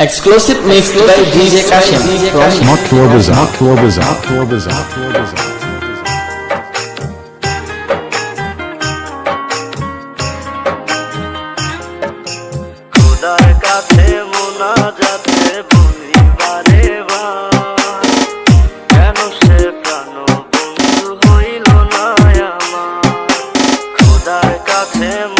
Exclusive mix by DJ Kashim from Motlore Bazaar. Motlore Bazaar. Motlore Bazaar. Motlore Bazaar. Him.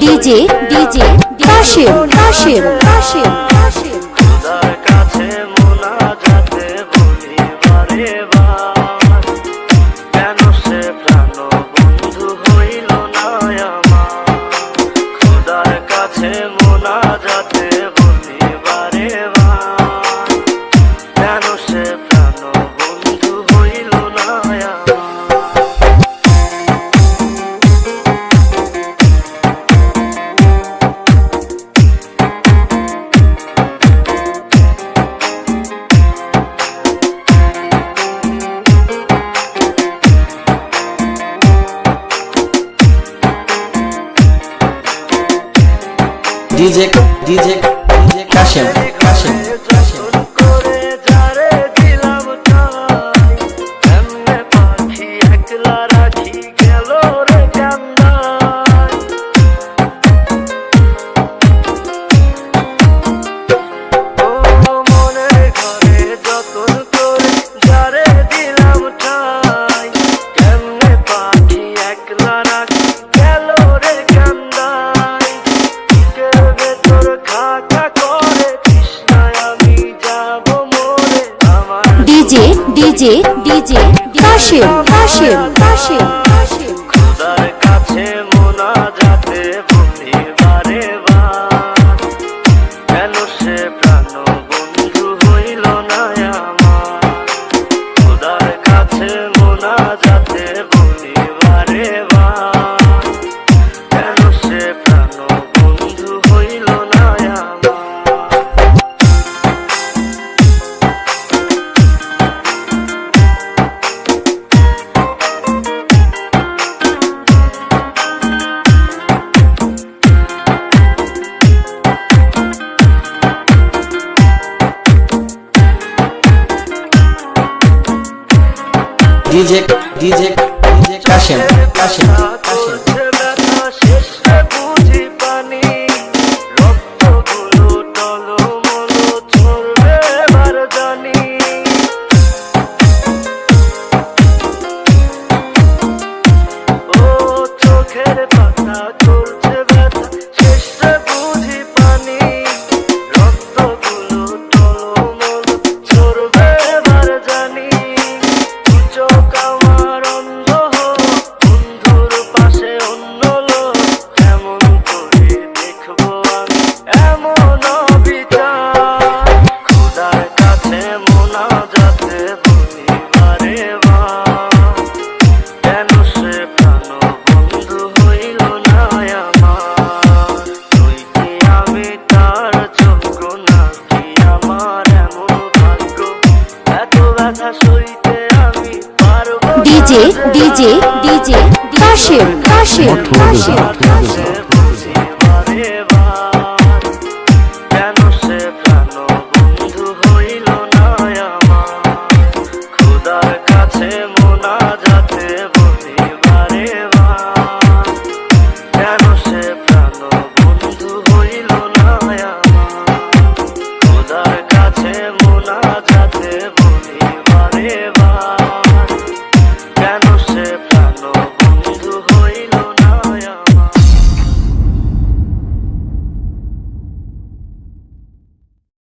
DJ DJ Kashim Kashim Kashim Kashim DJ DJ DJ Kashem Kashem DJ DJ Kashem Kashem Kashem Kashem কাছে মোনাজা DJ DJ DJ Kashem Kashem Kashem DJ DJ DJ Kashem Kashem Kashem কাছে